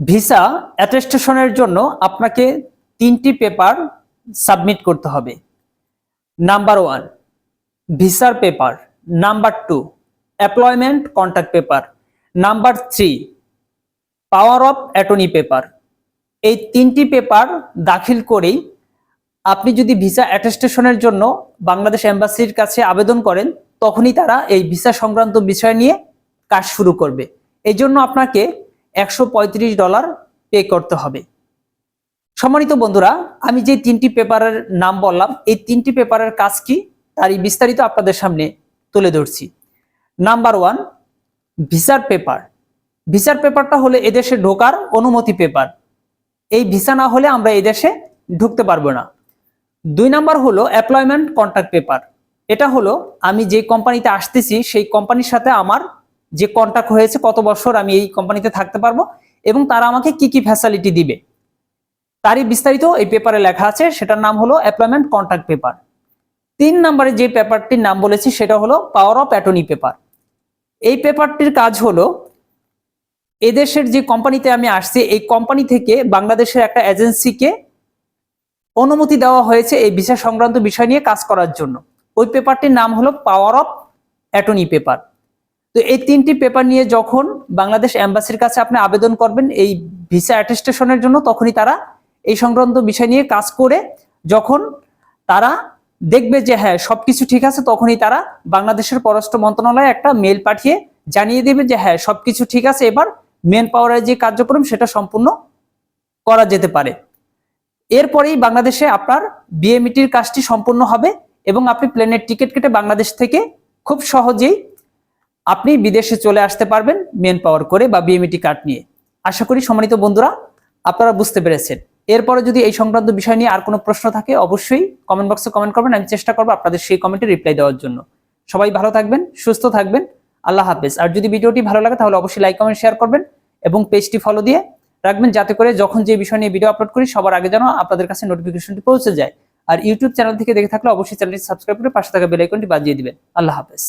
Visa অ্যাটেস্টেশনের জন্য আপনাকে তিনটি পেপার সাবমিট করতে হবে। নাম্বার ওয়ান, ভিসার paper. Number two, employment contact paper. Number three, power of attorney paper. এই তিনটি পেপার দাখিল করেই আপনি যদি ভিসা অ্যাটেস্টেশনের জন্য বাংলাদেশ এম্বাসির কাছে আবেদন করেন, তখনই তারা এই ভিসা সংক্রান্ত বিষয় নিয়ে কাজ শুরু করবে। এই জন্য আপনাকে একশো পঁয়ত্রিশ ডলার পে করতে হবে। সম্মানিত বন্ধুরা, আমি যে তিনটি পেপারের নাম বললাম, এই তিনটি পেপারের কাজ কি তারই বিস্তারিত আপনাদের সামনে তুলে ধরছি। নাম্বার ওয়ান, ভিসার পেপার। ভিসার পেপারটা হলে এদেশে ঢোকার অনুমতি পেপার। এই ভিসা না হলে আমরা এদেশে ঢুকতে পারব না। দুই নাম্বার হলো অ্যাপ্লয়মেন্ট কন্ট্রাক্ট পেপার। এটা হলো আমি যে কোম্পানিতে আসতেছি, সেই কোম্পানির সাথে আমার যে কন্ট্যাক্ট হয়েছে কত বছর আমি এই কোম্পানিতে থাকতে পারব এবং তারা আমাকে কি কি ফ্যাসিলিটি দিবে। তারই বিস্তারিত এই পেপারে লেখা আছে, সেটার নাম হলো অ্যাপ্লয়মেন্ট কন্ট্রাক্ট পেপার তিন নম্বরে যে পেপারটির নাম বলেছি, সেটা হলো পাওয়ার অফ অ্যাটর্নি পেপার এই পেপারটির কাজ হলো, এদেশের যে কোম্পানিতে আমি আসছি, এই কোম্পানি থেকে বাংলাদেশের একটা এজেন্সিকে অনুমতি দেওয়া হয়েছে এই ভিসা সংক্রান্ত বিষয় নিয়ে কাজ করার জন্য। ওই পেপারটির নাম হলো পাওয়ার অফ অ্যাটর্নি পেপার তো এই তিনটি পেপার নিয়ে যখন বাংলাদেশ এম্বাসির কাছে আপনি আবেদন করবেন এই ভিসা অ্যাটেস্টেশনের জন্য, তখনই তারা এই সংক্রান্ত বিষয় নিয়ে কাজ করে, যখন তারা দেখবে যে হ্যাঁ সবকিছু ঠিক আছে, তখনই তারা বাংলাদেশের পররাষ্ট্র মন্ত্রণালয়ে একটা মেল পাঠিয়ে জানিয়ে দেবে যে হ্যাঁ সবকিছু ঠিক আছে। এবার মেন পাওয়ারের যে কার্যক্রম, সেটা সম্পূর্ণ করা যেতে পারে। এরপরেই বাংলাদেশে আপনার বিএমইটির কাজটি সম্পূর্ণ হবে এবং আপনি প্লেনের টিকিট কেটে বাংলাদেশ থেকে খুব সহজেই আপনি বিদেশে চলে আসতে পারবেন মেন পাওয়ার করে বা বিএমইটি কার্ড নিয়ে। আশা করি সম্মানিত বন্ধুরা, আপনারা বুঝতে পেরেছেন। এরপরে যদি এই সংক্রান্ত বিষয় নিয়ে আর কোনো প্রশ্ন থাকে, অবশ্যই কমেন্ট বক্সে কমেন্ট করবেন, আমি চেষ্টা করব আপনাদের সেই কমেন্টে রিপ্লাই দেওয়ার জন্য। সবাই ভালো থাকবেন, সুস্থ থাকবেন, আল্লাহ হাফেজ। আর যদি ভিডিওটি ভালো লাগে, তাহলে অবশ্যই লাইক কমেন্ট শেয়ার করবেন এবং পেজটি ফলো দিয়ে রাখবেন, যাতে করে যখন যে বিষয় নিয়ে ভিডিও আপলোড করি, সবার আগে যেন আপনাদের কাছে নোটিফিকেশনটি পৌঁছে যায়। আর ইউটিউব চ্যানেল থেকে দেখে থাকলে অবশ্যই চ্যানেলটি সাবস্ক্রাইব করে পাশে থাকা বেল আইকনটি বাজিয়ে দিবেন। আল্লাহ হাফেজ।